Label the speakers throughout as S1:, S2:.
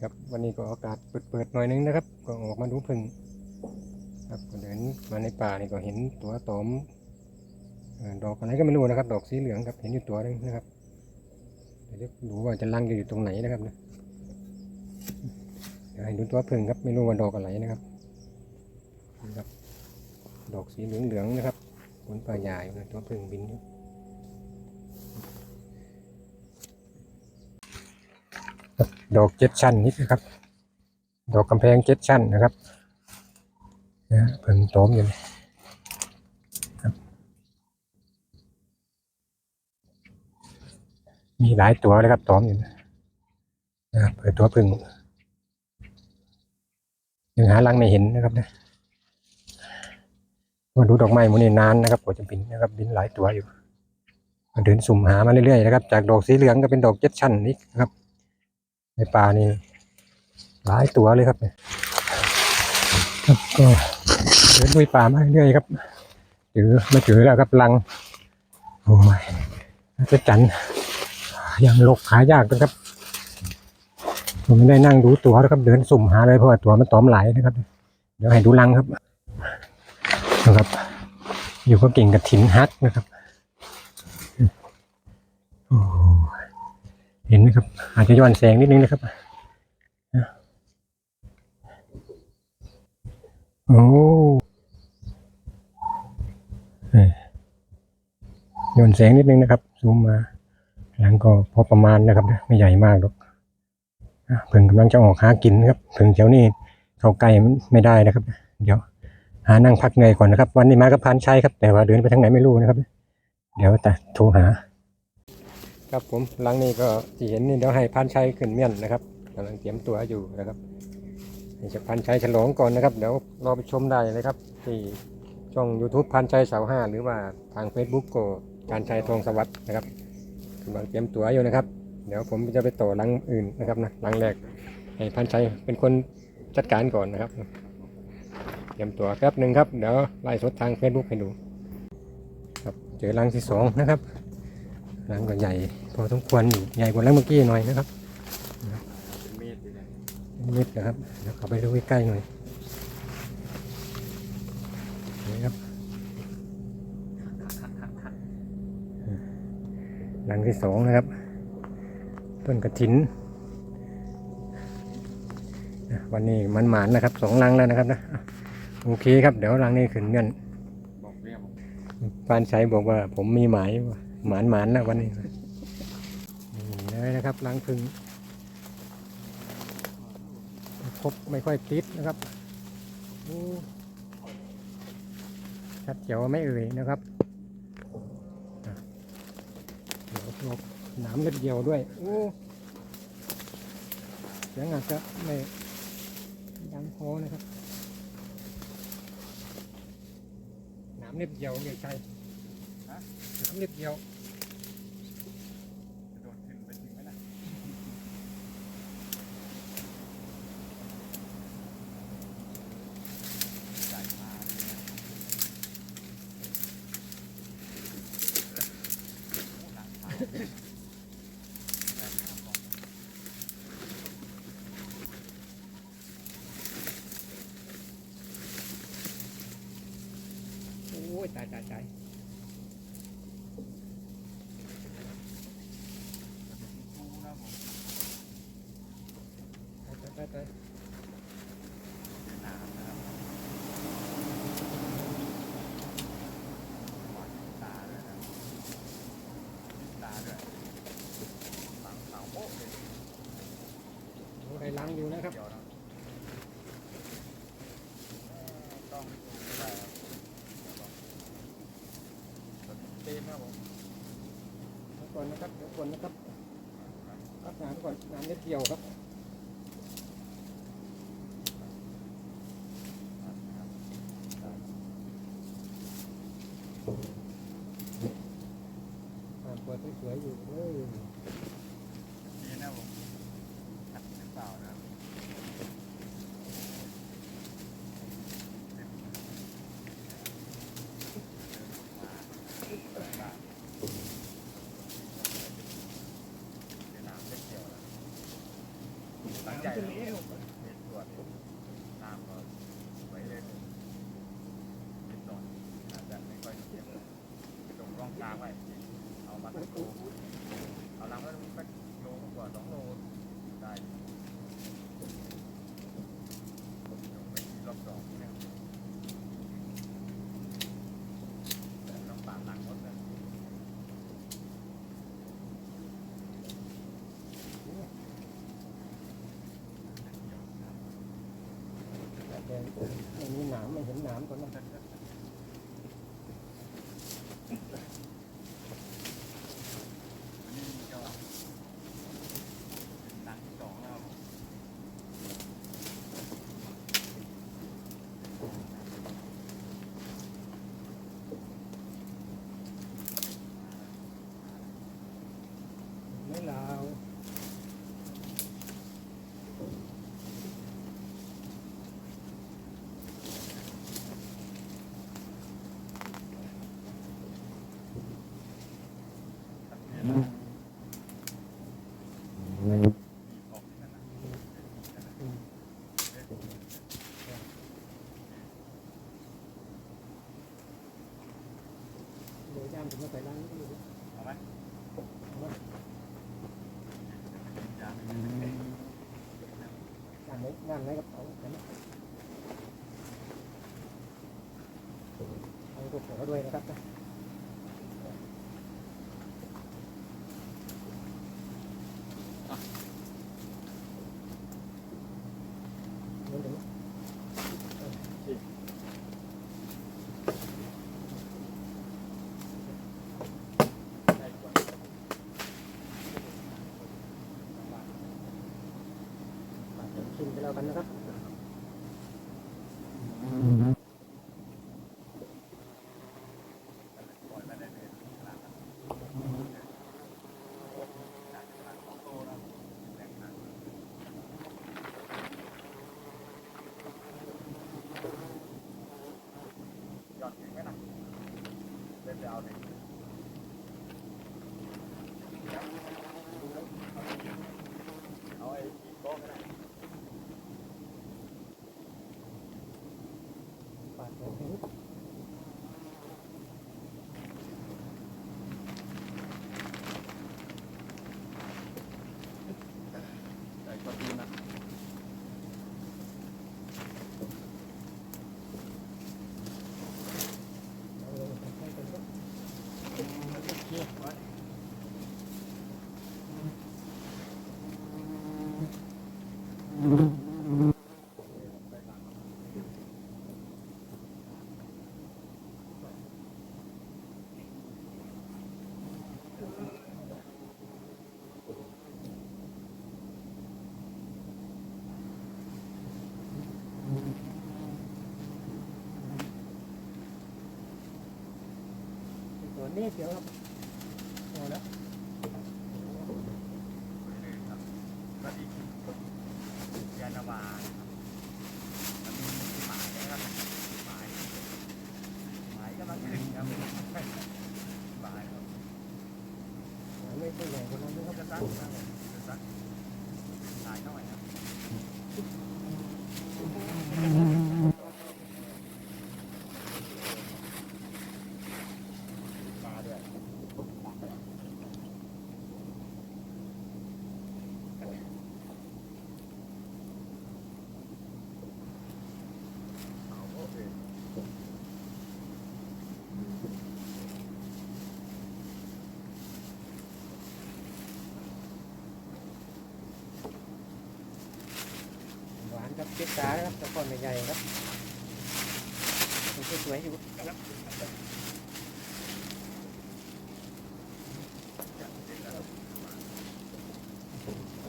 S1: ครับวันนี้ก็อากาศเปิดๆหน่อยนึงนะครับ ก็ออกมาดูพึ่งครับก็เดินมาในป่านี่ก็เห็นตัวตอมดอกอะไรก็ไม่รู้นะครับ ดอกสีเหลืองครับเห็นอยู่ตัวหนึงนะครับเดี๋ยวดูว่าจะลังอยู่ตรงไหนนะครับนะเดี๋ยวให้ดูตัวพึ่งครับไม่รู้ว่าดอกอะไรนะครับครับ ดอกสีเหลืองๆนะครับบนป่าใหญ่นตัวพึ่งบินอยู่ ดอกเจ็ดชั้นนี่นะครับ ดอกกำแพงเจ็ดชั้นนะครับนะเพิ่งโตมอยู่เลยครับมีหลายตัวเลยครับโตมอยู่นะเปิดตัวพึ่งยังหารังไม่เห็นนะครับนะมาดูดอกไม้หมันนี่นานนะครับกว่าจะบินนะครับบินหลายตัวอยู่มาเดินสุ่มหามาเรื่อยๆนะครับ จากดอกสีเหลืองก็เป็นดอกเจ็ดชั้นนี่นะครับ ในป่านี่หลายตัวเลยครับเนี่ยครับก็เดินลุยป่ามาเรื่อยๆครับเจอมาเจอแล้วครับลังโอ้ยจะจันยังลกหายากนะครับผมไม่ได้นั่งดูตัวนะครับ เดินสุ่มหาเลยเพราะว่าตัวมันตอมหลายนะครับ เดี๋ยวให้ดูลังครับนะครับ อยู่ก็เก่งกับถิ่นฮักนะครับโอ้ เห็นไหมครับ อาจจะย้อนแสงนิดนึงนะครับโอ้ย้อนแสงนิดนึงนะครับซูมมาหลังก็พอประมาณนะครับไม่ใหญ่มากหรอกเพิ่งกำลังจะออกหากินนะครับเพิ่งเจ้านี่เข้าใกล้ไม่ได้นะครับ เดี๋ยว หานั่งพักเหนื่อยก่อนนะครับ วันนี้มากับพานชัยครับ แต่ว่าเดินไปทางไหนไม่รู้นะครับ เดี๋ยวแต่โทรหา ครับผมหลังนี้ก็ที่เห็นนี่เดี๋ยวให้พันชัยขึ้นเมียนนะครับกำลังเตรียมตัวอยู่นะครับให้จะพันชัยฉลองก่อนนะครับ เดี๋ยวรอไปชมได้เลยครับที่ช่อง YouTube พันชัยเสาห้าหรือว่าทาง Facebook ก็การชัยทองสวัสดิ์นะครับกำลังเตรียมตัวอยู่นะครับ เดี๋ยวผมจะไปต่อหลังอื่นนะครับนะหลังแรกให้พันชัยเป็นคนจัดการก่อนนะครับ เตรียมตัวแป๊บหนึ่งครับเดี๋ยวไล่สดทาง Facebook ให้ดูครับเจอหลังที่สองนะครับหลังก็ใหญ่ พอสมควรอยู่ใหญ่กว่าหลังเมื่อกี้หน่อยนะครับ
S2: เป็นเมตรเลยนะ
S1: เป็นเม็ดนะครับเดี๋ยวเข้าไปดูใกล้ๆหน่อยนี่ครับหลังที่สองนะครับ ต้นกระถินนะวันนี้มันหมานนะครับสองหลังแล้วนะครับนะอะโอเคครับ เดี๋ยวหลังนี้ขึ้นเงิน
S2: บอกเรียกบอก
S1: ปานชัยบอกว่าผมมีหมายว่าหมานหมานนะวันนี้ นะครับล้างพึ่งพบไม่ค่อยติดนะครับชัดเจ๋วไม่เอ่ยนะครับเดี๋ยวลบน้ำเล็ดเดียวด้วยโอ้เสียงอาจจะไม่ดังพอนะครับน้ำเล็ดเดียวเนี่ยใช่น้ำนิดเดียว
S2: จะโดดขึ้นไปถึงไหมล่ะใหญ่มากเลยนะโอ้หลังขาแต่ข้ามบอก
S1: โอ้ยตายตายตาย
S2: ชูนะผม
S1: ตายตายตาย
S2: เป็นน้ำนะครับหวานตาด้วยนะตาด้วยฝังเสาโป๊ะเลย
S1: โอ้ยล้างอยู่นะครับ
S2: เดียวนะต้องดูได้ครับเต็ม ครับผม
S1: เดี๋ยวก่อนนะครับเดี๋ยวก่อนนะครับรักษา
S2: ทุกคนน้ำเล็ดเดียวครับ
S1: งาน
S2: ไห
S1: นกระเป๋ากันนะเอาตัวขอด้วยนะครับนะเดี๋ยวเดี๋ยว
S2: ได้กว่า
S1: ชิมไปแล้วกันนะครับ
S2: ปล่อดเลยขนาดนั้นจากขนาดสองโลแล้วแรงมากหยอดถึงไหมล่ะเล่นไปเอาหนึ่งเอาไอ้อีโก้ก็ได้
S1: ปาดหัวให้นิด
S2: ใส่กระดูนะ
S1: เอาลงให้เป็นก็ ตัวนี้เดี๋ยวครับพอแล้ว
S2: ก็ดียานาวามันมีหมายนะครับหมายหมายกำลังถึงครับหมายครับ
S1: ไม่ใช่ใหญ่คนนั้นนะครับ
S2: ซักนะจะซักถ่ายหน่อยครับปลาด้วยเอาโอเค
S1: หวานครับเจ๊จ๋าครับแต่ก่อนใหญ่ๆครับมันสวยอยู่ครับ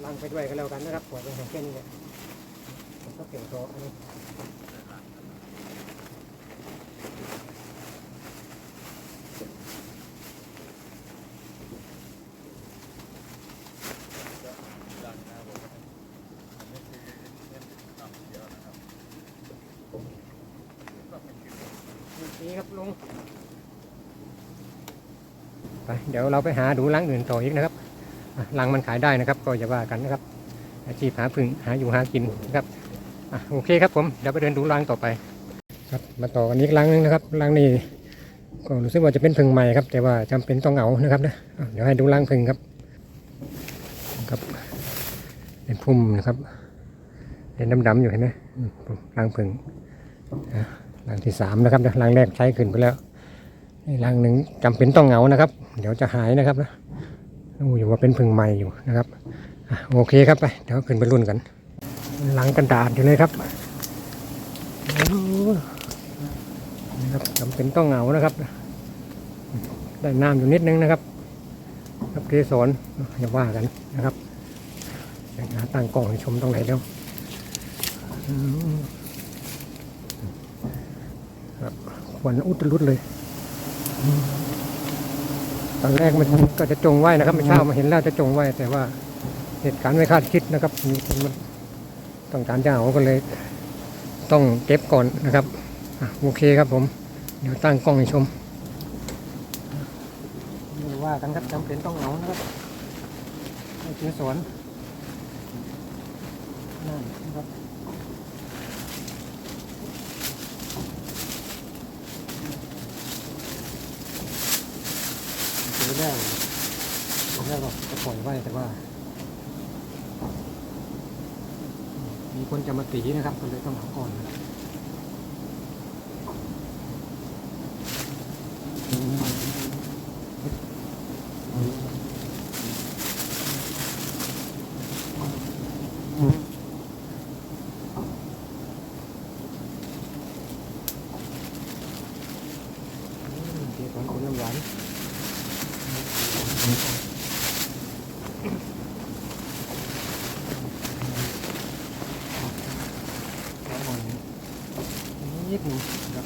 S1: ลังไปด้วยกันแล้วกันนะครับปวดเป็นแค่นี้และผมก็เปลี่ยนโต๊ะอันนี้
S2: ดังนะครับผมอันนี้คือเน้นต่ำเยอะนะครับก็เป็นคือ
S1: นี่ครับ ลง ไปเดี๋ยวเราไปหาดูรังอื่นต่ออีกนะครับรังมันขายได้นะครับ ก็จะว่ากันนะครับ อาชีพหาพึ่งหาอยู่หากินนะครับอโอเคครับผมเดี๋ยวไปเดินดูรังต่อไป ครับมาต่อกันอีกรังหนึงนะครับรังนี้ก็รู้สึกว่าจะเป็นพึ่งใหม่ครับ แต่ว่าจำเป็นต้องเอานะครับนะเดี๋ยวให้ดูรังพึ่งครับครับเป็นพุ่มนะครับเป็นดำๆอยู่เห็นไหมรังพึ่งอะ รังที่สามนะครับนะรังแรกใช้ขึ้นไปแล้วนี่รังหนึ่งจำเป็นต้องเหงานะครับ เดี๋ยวจะหายนะครับนะดูอยู่ว่าเป็นพึ่งใหม่อยู่นะครับอโอเคครับไปเดี๋ยวขึ้นไปรุ่นกันรังกันดาษอยู่เลยครับโอ้นะครับจำเป็นต้องเหงานะครับ ได้น้ำอยู่นิดนึงนะครับครับเกสรอย่าว่ากันนะครับตั้งกล้องให้ชมตรงไหนแล้ว อืมครับควันอุตรุดเลย ตอนแรกมันก็จะจงไว้นะครับ ไม่เช้ามาเห็นแล้วจะจงไว้ แต่ว่าเหตุการณ์ไม่คาดคิดนะครับมีคนต้องการจะเอาก็เลย ต้องเก็บก่อนนะครับโอเคครับผม เดี๋ยวตั้งกล้องให้ชมไม่ว่ากันครับจำเป็นต้องเอานะครับให้เจอสวนนั่นครับ เจอแรกตอนแรกก็จะปล่อยไว้แต่ว่า มีคนจะมาตีนะครับก็เลยต้องเอาก่อนนะครับ อืมเดี๋ยวก่อนคนน้ำหวานแล้วอ่อน นิดหนึงครับ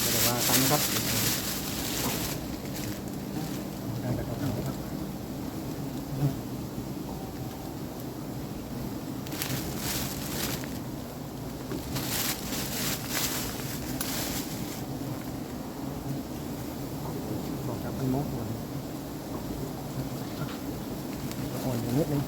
S1: ไม่ได้ว่ากันนะครับการแบบเอาๆครับ บอกกับมันมกอ่อนอ่อนอยู่นิดนึง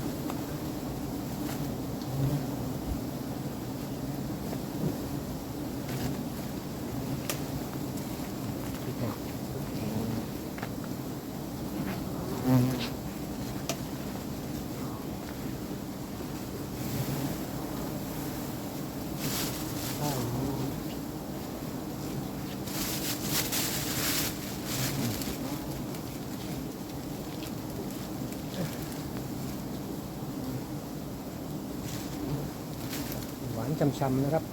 S1: หวานช่ำๆนะครับ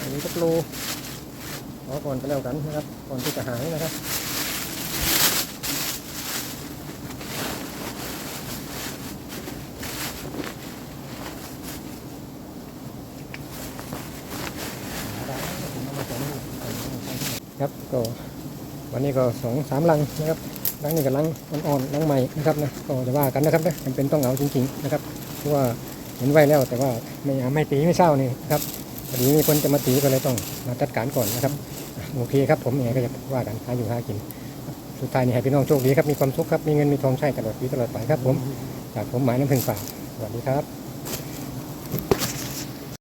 S1: อันนี้ก็โลขอก่อนก็แล้วกันนะครับ ก่อนที่จะหายนะครับครับก็วันนี้ก็สองสามลังนะครับลังนี้กับลังอ่อนๆลังใหม่นะครับนะก็จะว่ากันนะครับนะจำเป็นต้องเอาจริงๆนะครับเพราะว่า เห็นไว้แล้วแต่ว่าไม่ไม่ตีไม่เศร้านี่ครับพอดีมีคนจะมาตีก็เลยต้องมาจัดการก่อนนะครับโอเคครับผมยังไงก็จะว่ากันหาอยู่หากิน สุดท้ายนี่ให้พี่น้องโชคดีครับมีความสุขครับมีเงินมีทองใช้ตลอดปีตลอดไปครับผมจากผมหมายน้ำพึ่งฝากสวัสดีครับ